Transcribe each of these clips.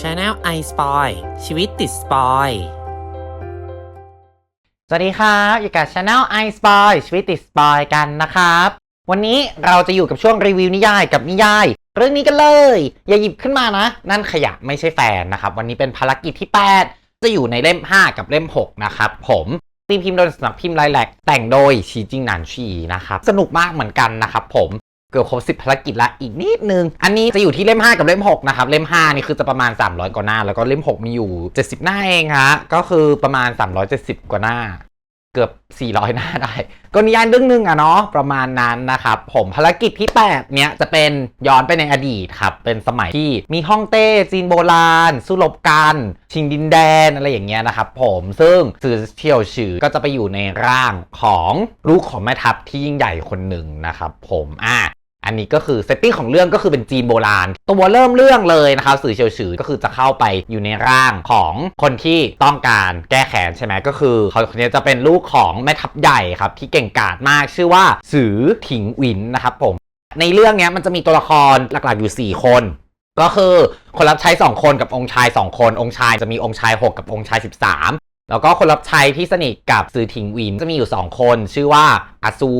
Channel i Spoil ชีวิตติดสปอยสวัสดีครับอยู่กับ Channel i Spoil ชีวิตติดสปอยกันนะครับ วันนี้เราจะอยู่กับช่วงรีวิวนิยายกับนิยาย เรื่องนี้กันเลย อย่าหยิบขึ้นมานะ นั่นขยะไม่ใช่แฟนนะครับ วันนี้เป็นภารกิจที่ 8 จะอยู่ในเล่ม 5 กับเล่ม 6 นะครับ ผมตีพิมพ์โดยสำนักพิมพ์ไลแลกแต่งโดยชีจิงหนานชีนะครับ สนุกมากเหมือนกันนะครับผม กือบครบสิบภารกิจละอีกนิดนึง อันนี้จะอยู่ที่เล่ม 5 กับเล่ม 6 นะครับ เล่ม 5 นี่คือจะประมาณ 300 กว่าหน้า แล้วก็เล่ม 6 มีอยู่ 70 หน้าเองฮะก็คือประมาณ 370 กว่าหน้า เกือบ 400 หน้าได้ ก็นิยายเรื่องหนึงอะเนาะประมาณนั้นนะครับผมภารกิจที่ 8 เนี้ยจะเป็นย้อนไปในอดีตครับ เป็นสมัยที่มีฮ่องเต้จีนโบราณ สู้รบกันชิงดินแดนอะไรอย่างเงี้ยนะครับผมซึ่งสื่อเที่ยวชื่อก็จะไปอยู่ในร่างของลูกของแม่ทัพที่ยิ่งใหญ่คนหนึ่งนะครับผมอะ อันนี้ก็คือเซตติ้งของเรื่องก็คือเป็นจีนโบราณ ตัวเริ่มเรื่องเลยนะครับสื่อเฉียวฉือก็คือจะเข้าไปอยู่ในร่างของคนที่ต้องการแก้แค้นใช่ไหมก็คือเขาคนนี้จะเป็นลูกของแม่ทัพใหญ่ครับที่เก่งกาจมากชื่อว่าสือถิงหวินนะครับผม ในเรื่องนี้มันจะมีตัวละครหลักๆอยู่ 4 คนก็คือคนรับใช้ 2 คนกับองค์ชาย 2 คน องค์ชายจะมีองค์ชาย 6 กับองค์ชาย 13 แล้วก็คนรับใช้ที่สนิทกับซือถิงวินจะมีอยู่ 2 คน ชื่อว่าอาซู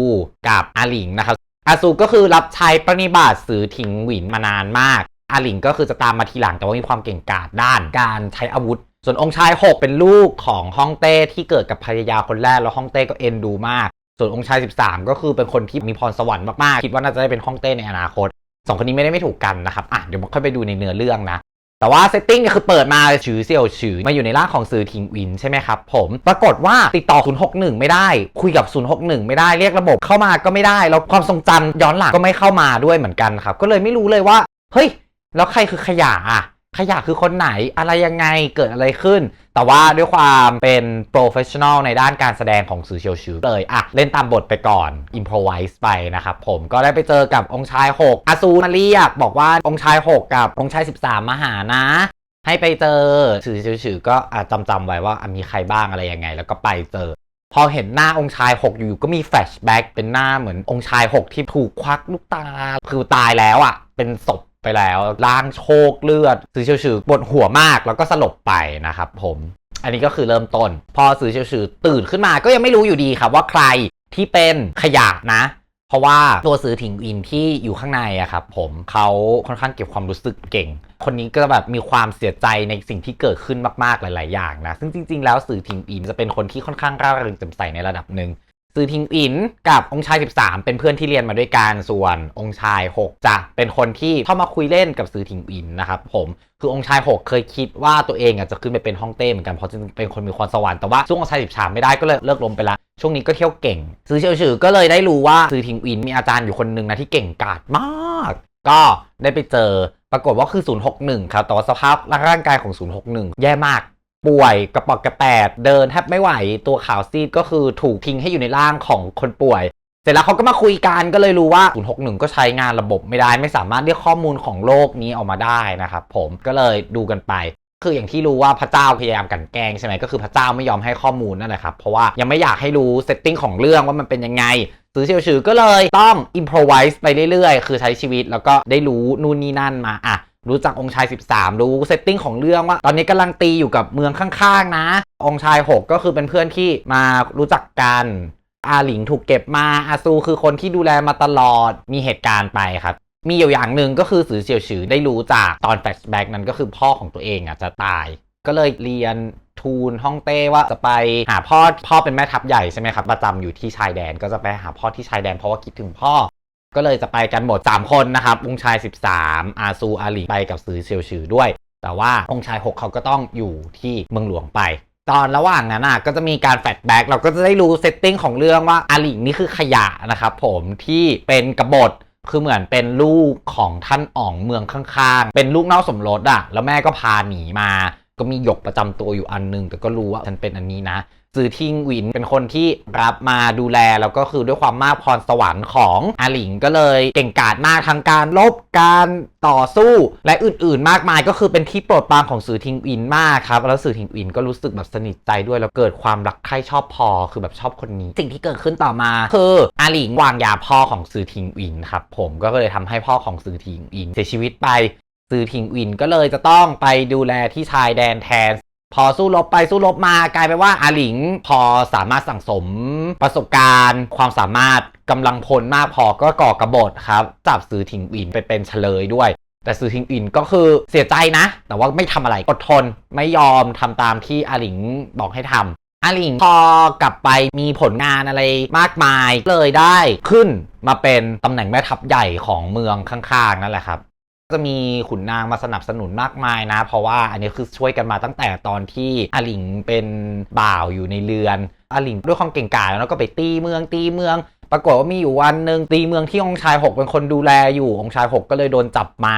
กับอาหลิงนะครับ อาซูก็คือรับใช้ปรนิบาตสือถิงหวินมานานมาก อาหลิงก็คือจะตามมาทีหลังแต่ว่ามีความเก่งกาจด้านการใช้อาวุธ ส่วนองค์ชาย 6 เป็นลูกของฮ่องเต้ที่เกิดกับภรรยาคนแรกแล้วฮ่องเต้ก็เอ็นดูมาก ส่วนองค์ชาย 13 ก็คือเป็นคนที่มีพรสวรรค์มากๆ คิดว่าน่าจะได้เป็นฮ่องเต้ในอนาคตสองคนนี้ไม่ได้ไม่ถูกกันนะครับอะเดี๋ยวมาค่อยไปดูในเนื้อเรื่องนะ แต่ว่าเซตติ้งเนี่ยคือเปิดมาชือเสียวชือมาอยู่ในร่างของซือทิงวินใช่ไหมครับผมปรากฏว่าติดต่อ 061 ไม่ได้ คุยกับ 061 ไม่ได้เรียกระบบเข้ามาก็ไม่ได้แล้วความทรงจำย้อนหลังก็ไม่เข้ามาด้วยเหมือนกันครับก็เลยไม่รู้เลยว่าเฮ้ยแล้วใครคือขยะอะ ขยะคือคนไหนอะไรยังไงเกิดอะไรขึ้น แต่ว่าด้วยความเป็นโปรเฟชชั่นอลในด้านการแสดงของสื่อเชียวชือเลยอะเล่นตามบทไปก่อนอิมพรไวส์ไปนะครับผมก็ได้ไปเจอกับองค์ชาย 6อาซูมาเรียกบอกว่าองค์ชาย 6 กับองค์ชาย 13 มาหานะให้ไปเจอสื่อเชียวชือก็อจำจำไว้ว่ามีใครบ้างอะไรยังไง แล้วก็ไปเจอ พอเห็นหน้าองค์ชาย 6 อยู่ก็มีแฟลชแบ็กเป็นหน้าเหมือนองค์ชาย 6 ที่ถูกควักลูกตา คือตายแล้วอะ เป็นศพ ไปแล้วร่างโชคเลือดซื้อเชียวชือปวดหัวมากแล้วก็สลบไปนะครับผมอันนี้ก็คือเริ่มต้น พอซื้อเชียวชือตื่นขึ้นมาก็ยังไม่รู้อยู่ดีครับว่าใครที่เป็นขยะนะ เพราะว่าตัวซื้อถิงอินที่อยู่ข้างในอะครับผมเขาค่อนข้างเก็บความรู้สึกเก่ง คนนี้ก็แบบมีความเสียใจในสิ่งที่เกิดขึ้นมากๆหลาย ๆ อย่างนะซึ่งจริง ๆ แล้วสื่อถิงอินจะเป็นคนที่ค่อนข้างร่าเริงแจ่มใสในระดับหนึ่ง ซือทิงอินกับองค์ชาย 13 เป็นเพื่อนที่เรียนมาด้วยกันส่วนองค์ชาย 6 จะเป็นคนที่เข้ามาคุยเล่นกับซือทิงอินนะครับผมคือองค์ชาย 6 เคยคิดว่าตัวเองอะจะขึ้นไปเป็นฮ่องเต้เหมือนกันเพราะจริงเป็นคนมีความสวรรค์แต่ว่าช่วงองค์ชาย 13 ไม่ได้ก็เลยเลิกลมไปละช่วงนี้ก็เที่ยวเก่ง ซือเฉียวฉือก็เลยได้รู้ว่าซือทิงอินมีอาจารย์อยู่คนหนึ่งนะที่เก่งกาจมาก ก็ได้ไปเจอปรากฏว่าคือ 061 ครับแต่ว่าสภาพร่างกายของ 061 แย่มาก ป่วยกระปอกกระแปดเดินแทบไม่ไหวตัวขาวซีดก็คือถูกทิ้งให้อยู่ในร่างของคนป่วย เสร็จแล้วเขาก็มาคุยกันก็เลยรู้ว่า 061 ก็ใช้งานระบบไม่ได้ไม่สามารถเรียกข้อมูลของโลกนี้ออกมาได้นะครับผมก็เลยดูกันไปคืออย่างที่รู้ว่าพระเจ้าพยายามกันแกล้งใช่ไหมก็คือพระเจ้าไม่ยอมให้ข้อมูลนั่นแหละครับ เพราะว่ายังไม่อยากให้รู้เซตติ้งของเรื่องว่ามันเป็นยังไง ซื้อเชียวชือก็เลยต้องอิมพรไวส์ไปเรื่อยๆ คือใช้ชีวิตแล้วก็ได้รู้นู่นนี่นั่นมาอะ รู้จักองค์ชาย 13 รู้เซตติ้งของเรื่องว่า ตอนนี้กำลังตีอยู่กับเมืองข้างๆนะ องค์ชาย 6 ก็คือเป็นเพื่อนที่มารู้จักกัน อาหลิงถูกเก็บมาอาซูคือคนที่ดูแลมาตลอดมีเหตุการณ์ไปครับ มีอยู่อย่างหนึ่งก็คือสือเฉียวฉือได้รู้จากตอนแฟลชแบ็กนั้นก็คือพ่อของตัวเองอะจะตาย ก็เลยเรียนทูลฮ่องเต้ว่าจะไปหาพ่อพ่อเป็นแม่ทัพใหญ่ใช่ไหมครับประจำอยู่ที่ชายแดนก็จะไปหาพ่อที่ชายแดนเพราะว่าคิดถึงพ่อ ก็เลยจะไปกันหมด 3 คนนะครับองชาย 13 อาซูอาหลีไปกับซือเซียวฉือด้วย แต่ว่าองชาย 6 เขาก็ต้องอยู่ที่เมืองหลวงไป ตอนระหว่างนั้นน่ะก็จะมีการแฟลชแบ็กเราก็จะได้รู้เซตติ้งของเรื่องว่าอาหลิงนี่คือขยะนะครับผมที่เป็นกบฏคือเหมือนเป็นลูกของท่านอ๋องเมืองข้างๆ เป็นลูกนอกสมรสอะแล้วแม่ก็พาหนีมา ก็มีหยกประจำตัวอยู่อันหนึง แต่ก็รู้ว่าฉันเป็นอันนี้นะ ซือทิงหวินเป็นคนที่รับมาดูแลแล้วก็คือด้วยความมากพรสวรรค์ของอาหลิงก็เลยเก่งกาจมากทั้งการลบการต่อสู้และอื่นๆ มากมายก็คือเป็นที่โปรดปรานของซือทิงหวินมากครับ แล้วซือทิงหวินก็รู้สึกแบบสนิทใจด้วยแล้วเกิดความรักใคร่ชอบพอคือแบบชอบคนนี้ สิ่งที่เกิดขึ้นต่อมาคืออาหลิงวางยาพ่อของซือทิงหวินครับผมก็เลยทำให้พ่อของซือทิงหวินเสียชีวิตไปซือทิงอินก็เลยจะต้องไปดูแลที่ชายแดนแทน พอสู้รบไปสู้รบมากลายเป็นว่าอาหลิง พอสามารถสั่งสม ประสบการณ์ ความสามารถกำลังพลมากพอก็ก่อกบฏครับจับซือทิงอินไปเป็นเฉลยด้วย แต่ซือทิงอินก็คือเสียใจนะ แต่ว่าไม่ทำอะไรอดทนไม่ยอมทำตามที่อาหลิงบอกให้ทำอาหลิงพอกลับไปมีผลงานอะไรมากมายเลยได้ขึ้นมาเป็นตำแหน่งแม่ทัพใหญ่ของเมืองข้างๆนั่นแหละครับ จะมีขุนนางมาสนับสนุนมากมายนะ เพราะว่าอันนี้คือช่วยกันมาตั้งแต่ตอนที่อาหลิงเป็นบ่าวอยู่ในเรือนอาหลิงด้วยความเก่งกาจแล้วก็ไปตีเมืองตีเมือง ปรากฏว่ามีอยู่วันหนึ่งตีเมืองที่องค์ชายหกเป็นคนดูแลอยู่องค์ชายหกก็เลยโดนจับมา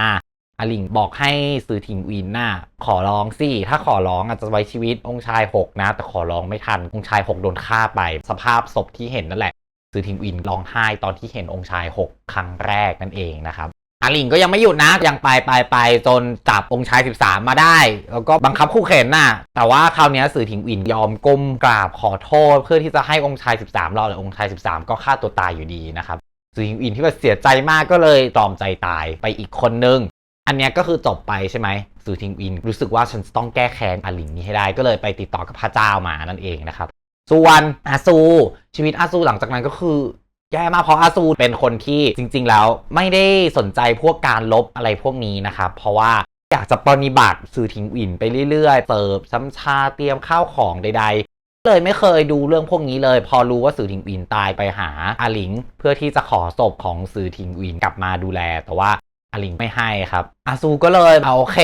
อาหลิงบอกให้ซือทิงวินน่ะขอร้องสิถ้าขอร้องอาจจะไว้ชีวิตองค์ชายหกนะ แต่ขอร้องไม่ทันองค์ชายหกโดนฆ่าไป สภาพศพที่เห็นนั่นแหละซือทิงวินร้องไห้ตอนที่เห็นองค์ชายหกครั้งแรกนั่นเองนะครับ หลิงก็ยังไม่หยุดนะ ยังไปไปไปจนจับองค์ชาย 13 มาได้ แล้วก็บังคับคู่เข็นน่ะ แต่ว่าคราวนี้สื่อถิงอินยอมก้มกราบขอโทษ เพื่อที่จะให้องค์ชาย 13 รอดแต่องค์ชาย 13 ก็ฆ่าตัวตายอยู่ดีนะครับ สื่อถิงอินที่แบบเสียใจมากก็เลยตรอมใจตายไปอีกคนนึง อันนี้ก็คือจบไปใช่ไหมสื่อทิงอิน รู้สึกว่าฉันต้องแก้แค้นอาหลิงนี้ให้ได้ ก็เลยไปติดต่อกับพระเจ้ามานั่นเองนะครับ ส่วนอาซูชีวิตอาซูหลังจากนั้นก็คือ แย่มากเพราะอาซูเป็นคนที่จริง ๆ แล้วไม่ได้สนใจพวกการลบอะไรพวกนี้นะครับเพราะว่าอยากจะปฏิบัติสื่อทิงอินไปเรื่อยๆเติบซ้ำชาเตรียมข้าวของใด ๆ เลยไม่เคยดูเรื่องพวกนี้เลย พอรู้ว่าสื่อทิงอินตายไปหาอาหลิง เพื่อที่จะขอศพของสื่อทิงอินกลับมาดูแล แต่ว่า อาหลิงไม่ให้ครับอาซูก็เลยเอาโอเค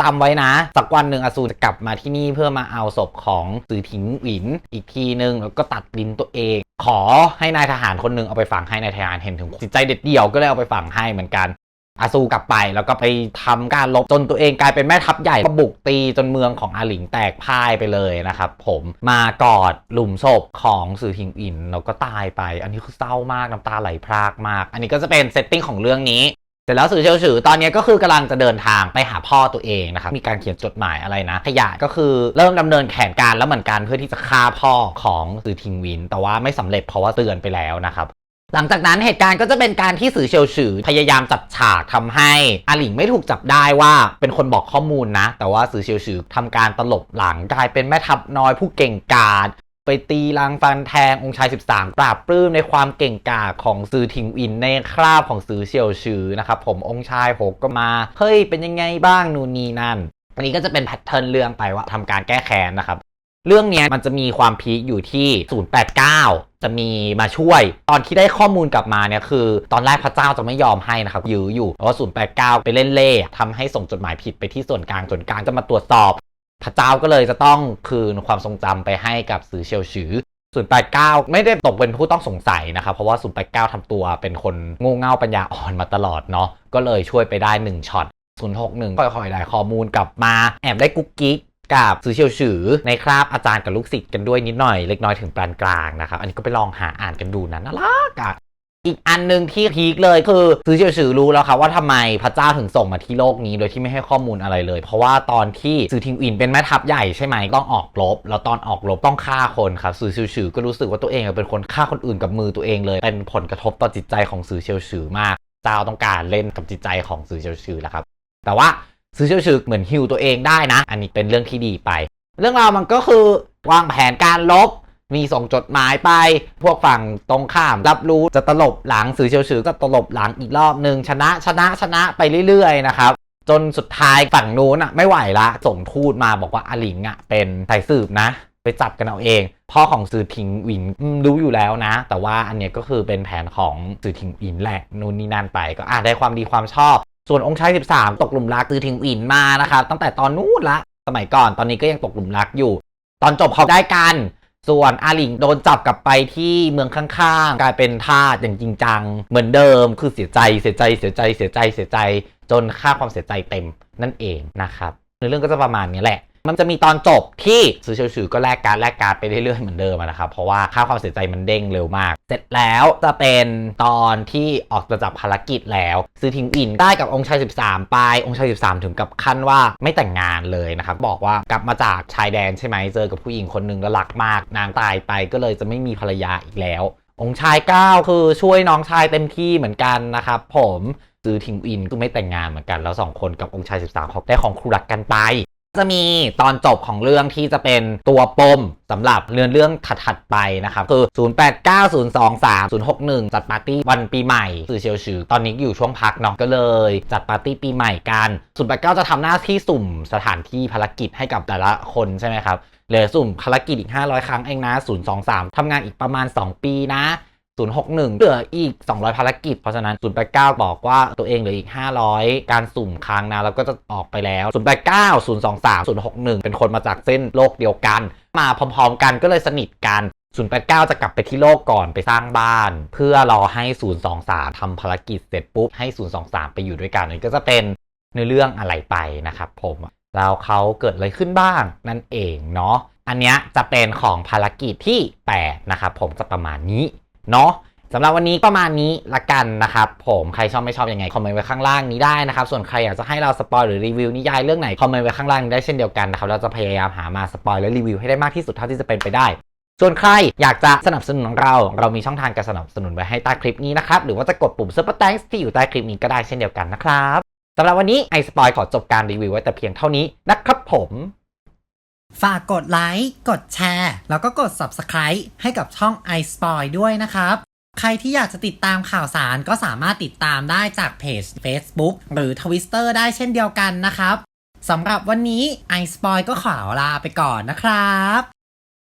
จำไว้นะ สักวันหนึ่งอาซูจะกลับมาที่นี่เพื่อมาเอาศพของสือถิงหวินอีกทีนึง แล้วก็ตัดลิ้นตัวเอง ขอให้นายทหารคนหนึ่งเอาไปฝังให้นายทหารเห็นถึงจิตใจเด็ดเดี่ยวก็เลยเอาไปฝังให้เหมือนกันอาซูกลับไปแล้วก็ไปทำการลบจนตัวเองกลายเป็นแม่ทัพใหญ่ก็บุกตีจนเมืองของอาหลิงแตกพ่ายไปเลยนะครับผมมากอดหลุมศพของสื่อทิงอินแล้วก็ตายไป อันนี้คือเศร้ามากน้ำตาไหลพรากมาก อันนี้ก็จะเป็นเซตติ้งของเรื่องนี้ เสร็จแล้วสื่อเชียวฉือตอนนี้ก็คือกำลังจะเดินทางไปหาพ่อตัวเองนะครับมีการเขียนจดหมายอะไรนะ ขยายก็คือเริ่มดำเนินแผนการแล้วเหมือนกันเพื่อที่จะฆ่าพ่อของสื่อทิงวิน แต่ว่าไม่สำเร็จเพราะว่าเตือนไปแล้วนะครับหลังจากนั้นเหตุการณ์ก็จะเป็นการที่สื่อเชียวฉือพยายามจัดฉากทำให้อาหลิงไม่ถูกจับได้ว่าเป็นคนบอกข้อมูลนะ แต่ว่าสื่อเชียวฉือทำการตลบหลังกลายเป็นแม่ทัพน้อยผู้เก่งกาจ ไปตีลังฟันแทงองค์ชาย 13 ปราบปลื้มในความเก่งกาจของซือทิงอินในคราบของซือเซียวชือนะครับผมองค์ชายหกก็มา เฮ้ยเป็นยังไงบ้างนู่นนี่นั่น อันนี้ก็จะเป็นแพทเทิร์นเรื่องไปว่าทำการแก้แค้นนะครับเรื่องนี้มันจะมีความพีคอยู่ที่ 089 จะมีมาช่วย ตอนที่ได้ข้อมูลกลับมาเนี่ยคือ ตอนแรกพระเจ้าจะไม่ยอมให้นะครับยื้ออยู่เพราะ089 ไปเล่นเล่ทำให้ส่งจดหมายผิดไปที่ส่วนกลางส่วนกลางจะมาตรวจสอบ พระเจ้าก็เลยจะต้องคืนความทรงจำไปให้กับสือเชียวฉือ089 ไม่ได้ตกเป็นผู้ต้องสงสัยนะครับ เพราะว่า 089ทำตัวเป็นคนโง่เง่าปัญญาอ่อนมาตลอดเนาะก็เลยช่วยไปได้ 1ช็อต061ค่อยๆได้ข้อมูลกลับมาแอบได้กุ๊กกิ๊กกับซือเชียวฉือในคราบอาจารย์กับลูกศิษย์กันด้วยนิดหน่อยเล็กน้อยถึงปานกลางนะครับ อันนี้ก็ไปลองหาอ่านกันดูนะน่ารักอะ อีกอันหนึ่งที่พีคเลยคือซื้อเชียวฉือรู้แล้วครับว่าทำไมพระเจ้าถึงส่งมาที่โลกนี้ โดยที่ไม่ให้ข้อมูลอะไรเลย เพราะว่าตอนที่ซื้อทิงอินเป็นแม่ทัพใหญ่ใช่ไหมต้องออกรบ แล้วตอนออกรบต้องฆ่าคนครับซื้อเชียวฉือก็รู้สึกว่าตัวเองเป็นคนฆ่าคนอื่นกับมือตัวเองเลย เป็นผลกระทบต่อจิตใจของซื้อเชียวฉือมากเจ้าต้องการเล่นกับจิตใจของซื้อเชียวฉือแหละครับ แต่ว่าซื้อเชียวฉือเหมือนฮิวตัวเองได้นะ อันนี้เป็นเรื่องที่ดีไป เรื่องราวมันก็คือวางแผนการลบ มีส่งจดหมายไป พวกฝั่งตรงข้าม รับรู้จะตลบหลังสื่อเชียวฉือก็ตลบหลังอีกรอบหนึ่งชนะชนะชนะไปเรื่อยๆนะครับจนสุดท้ายฝั่งนู้นอะไม่ไหวละ ส่งทูตมาบอกว่าอาหลิงอะเป็นสายสืบนะ ไปจับกันเอาเอง พ่อของสื่อทิงวินรู้อยู่แล้วนะ แต่ว่าอันเนี้ยก็คือเป็นแผนของสื่อทิงวินแหละนู่นนี่นั่นไปก็อาจได้ความดีความชอบ ส่วนองค์ชาย 13 ตกหลุมรักสื่อทิงวินมานะครับตั้งแต่ตอนนู้นละ สมัยก่อนตอนนี้ก็ยังตกหลุมรักอยู่ ตอนจบเขาได้กัน ส่วนอาหลิงโดนจับกลับไปที่เมืองข้างๆ กลายเป็นทาสอย่างจริงจัง เหมือนเดิมคือเสียใจเสียใจเสียใจเสียใจเสียใจจนค่าความเสียใจเต็มนั่นเองนะครับในเรื่องก็จะประมาณนี้แหละ มันจะมีตอนจบที่ซื้อเฉยๆก็แลกการแลกการไปเรื่อยๆเหมือนเดิมนะครับ เพราะว่าค่าความเสียใจมันเด้งเร็วมาก เสร็จแล้วจะเป็นตอนที่ออกจากภารกิจแล้ว ซื้อทิ้งอินได้กับองค์ชาย 13 ไป องค์ชาย 13 ถึงกับขั้นว่าไม่แต่งงานเลยนะครับ บอกว่ากลับมาจากชายแดนใช่ไหมเจอกับผู้หญิงคนหนึ่งแล้วรักมาก นางตายไปก็เลยจะไม่มีภรรยาอีกแล้ว องค์ชาย 9 คือช่วยน้องชายเต็มที่เหมือนกันนะครับผมซื้อทิงอินคือไม่แต่งงานเหมือนกัน แล้วสองคนกับองค์ชาย 13เขาได้ของครูรักกันไป จะมีตอนจบของเรื่องที่จะเป็นตัวปมสำหรับเรื่องเรื่องถัดๆไปนะครับ คือ 089023 061 จัดปาร์ตี้วันปีใหม่ สื่อเชียวชือตอนนี้อยู่ช่วงพักเนาะก็เลย จัดปาร์ตี้ปีใหม่กัน 089 จะทำหน้าที่สุ่มสถานที่ภารกิจให้กับแต่ละคนใช่ไหมครับเหลือสุ่มภารกิจอีก 500 ครั้งเองนะ 023ทำงานอีกประมาณ 2 ปีนะ 061 เหลืออีก 200 ภารกิจ เพราะฉะนั้น 089 บอกว่าตัวเองเหลืออีก 500 การสุ่มครั้งนะแล้วก็จะออกไปแล้ว 089 023 061 เป็นคนมาจากเส้นโลกเดียวกัน มาพร้อมๆกันก็เลยสนิทกัน089 จะกลับไปที่โลกก่อนไปสร้างบ้าน เพื่อรอให้ 023ทำภารกิจเสร็จปุ๊บ ให้ 023 ไปอยู่ด้วยกันนี่ก็จะเป็นเนื้อเรื่องอะไรไปนะครับผมแล้วเขาเกิดอะไรขึ้นบ้างนั่นเองเนาะอันนี้จะเป็นของภารกิจที่ 8 นะครับผมจะประมาณนี้ เนาะสำหรับวันนี้ประมาณนี้ละกันนะครับ ผมใครชอบไม่ชอบยังไงคอมเมนต์ไว้ข้างล่างนี้ได้นะครับ ส่วนใครอยากจะให้เราสปอยหรือรีวิวนิยายเรื่องไหนคอมเมนต์ไว้ข้างล่างนี้ได้เช่นเดียวกันนะครับเราจะพยายามหามาสปอยและรีวิวให้ได้มากที่สุดเท่าที่จะเป็นไปได้ ส่วนใครอยากจะสนับสนุนเรา เรามีช่องทางการสนับสนุนไว้ให้ใต้คลิปนี้นะครับหรือว่าจะกดปุ่ม Super Thanks ที่อยู่ใต้คลิปนี้ก็ได้เช่นเดียวกันนะครับสำหรับวันนี้ไอสปอยขอจบการรีวิวไว้แต่เพียงเท่านี้นะครับผม ฝากกดไลค์ กดแชร์ แล้วก็กด Subscribe ให้กับช่อง iSpoil ด้วยนะครับ ใครที่อยากจะติดตามข่าวสารก็สามารถติดตามได้จากเพจ Facebook หรือ Twitter ได้เช่นเดียวกันนะครับ สำหรับวันนี้ iSpoil ก็ขอลาไปก่อนนะครับ